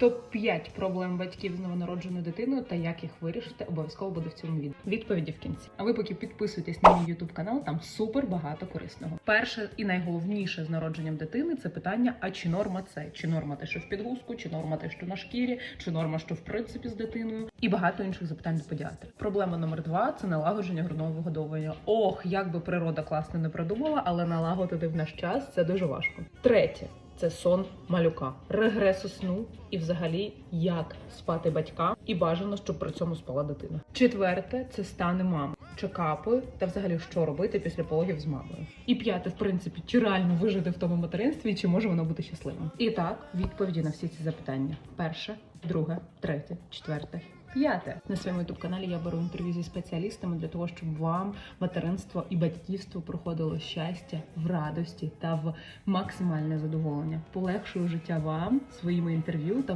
Топ 5 проблем батьків з новонародженою дитиною та як їх вирішити, обов'язково буде в цьому відео. Відповіді в кінці. А ви поки підписуйтесь на мій YouTube канал, там супер багато корисного. Перше і найголовніше з народженням дитини це питання: а чи норма це? Чи норма те, що в підгузку, чи норма те, що на шкірі, чи норма, що в принципі з дитиною, і багато інших запитань до педіатра. Проблема номер два це налагодження грудного вигодовування. Ох, як би природа класно не придумала, але налагодити в наш час це дуже важко. Третє. Це сон малюка, регресу сну і взагалі як спати батькам, і бажано, щоб при цьому спала дитина. Четверте це стани мами, чекапи та взагалі що робити після пологів з мамою. І п'яте, в принципі, чи реально вижити в тому материнстві, чи може воно бути щасливим. І так, відповіді на всі ці запитання: перше, друге, третє, четверте. П'яте на своєму youtube каналі я беру інтерв'ю зі спеціалістами для того, щоб вам материнство і батьківство проходило щастя в радості та в максимальне задоволення. Полегшую життя вам своїми інтерв'ю та